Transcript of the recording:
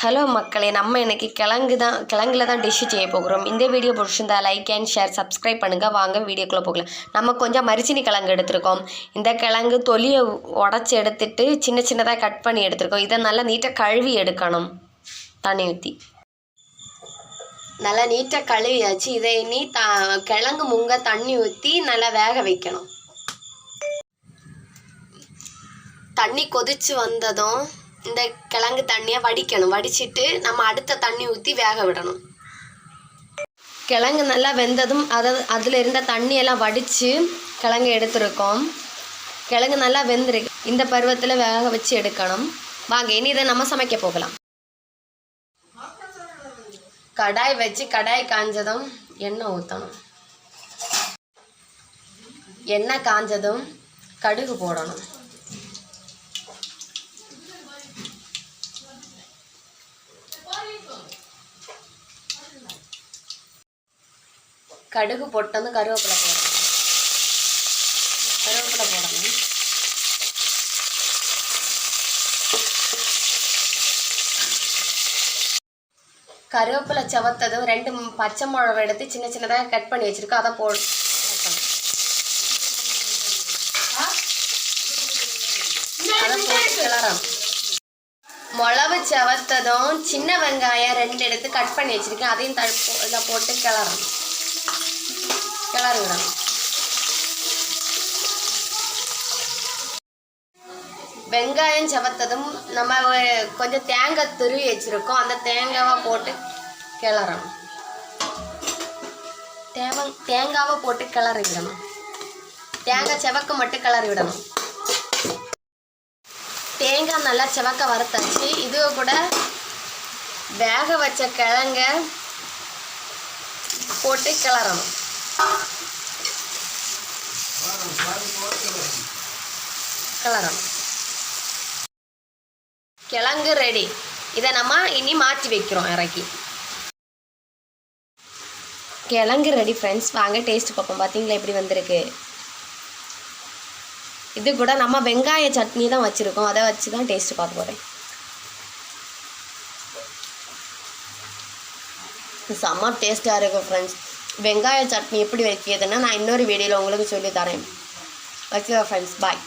Hello மக்களே நம்ம இன்றைக்கி கிழங்கு தான் கிழங்குல தான் டிஷ்ஷு செய்ய போகிறோம். இந்த வீடியோ பிடிச்சிருந்தா லைக் அண்ட் ஷேர் சப்ஸ்கிரைப் பண்ணுங்கள் வாங்க வீடியோக்குள்ளே போகலாம். நம்ம கொஞ்சம் மரிச்சினி கிழங்கு எடுத்திருக்கோம். இந்த கிழங்கு தொலியை உடச்சி எடுத்துட்டு சின்ன சின்னதாக கட் பண்ணி எடுத்திருக்கோம். இதை நல்லா நீட்டாக கழுவி எடுக்கணும். தண்ணி ஊற்றி நல்லா நீட்டாக கழுவியாச்சு. இதை இனி த கிழங்கு முங்க தண்ணி ஊற்றி நல்லா வேக வைக்கணும். தண்ணி கொதிச்சு வந்ததும் இந்த கிழங்கு தண்ணியை வடிக்கணும். வடிச்சிட்டு நம்ம அடுத்த தண்ணி ஊற்றி வேக விடணும். கிழங்கு நல்லா வெந்ததும் அதை அதில் இருந்த தண்ணியெல்லாம் வடித்து கிழங்கு எடுத்திருக்கோம். கிழங்கு நல்லா வெந்திருக்கு. இந்த பருவத்தில் வேக வச்சு எடுக்கணும். வாங்க இனி இதை நம்ம சமைக்க போகலாம். கடாய் வச்சு கடாய் காஞ்சதும் எண்ணெய் ஊற்றணும் எண்ணெய் காஞ்சதும் கடுகு போடணும். கடுகு போட்டது கருவேப்பிலை போடணும். கருவேப்பிலை போடணும். கருவேப்பிலை செவத்ததும் ரெண்டு பச்சை மிளகா எடுத்து சின்ன சின்னதாக கட் பண்ணி வச்சிருக்கோம். அதை போடணும் அதை போட்டு கிளறணும். மிளகு செவத்ததும் சின்ன வெங்காயம் ரெண்டு எடுத்து கட் பண்ணி வச்சிருக்கேன். அதையும் த இதில் போட்டு கிளறணும். கிளறி விடணும் வெங்காயம் செவத்ததும் நம்ம கொஞ்சம் தேங்காய் துருவி வச்சுருக்கோம். அந்த தேங்காவை போட்டு கிளறணும். தேவை தேங்காவை போட்டு கிளறி விடணும் தேங்காய் செவக்க மட்டும் கிளறி விடணும் தேங்காய் நல்லா செவக்க வறுத்தாச்சு. இது கூட வேக வச்ச கிழங்க போட்டு கிளறணும். கலரம். கிழங்கு ரெடி இதை நம்ம இனி மாற்றி வைக்கிறோம் இறக்கி. கிழங்கு ரெடி ஃப்ரெண்ட்ஸ் வாங்க டேஸ்ட் பார்ப்போம். பார்த்தீங்களா எப்படி வந்திருக்கு? இது கூட நம்ம வெங்காய சட்னி தான் வச்சுருக்கோம். அதை வச்சு தான் டேஸ்ட் பார்க்க போகிறேன் செம்ம டேஸ்ட்டாக இருக்கும் ஃப்ரெண்ட்ஸ் வெங்காய சட்னி எப்படி வைக்கிறதுன்னா நான் இன்னொரு வீடியோவில் உங்களுக்கு சொல்லி தரேன் ஓகே ஃப்ரெண்ட்ஸ் பாய்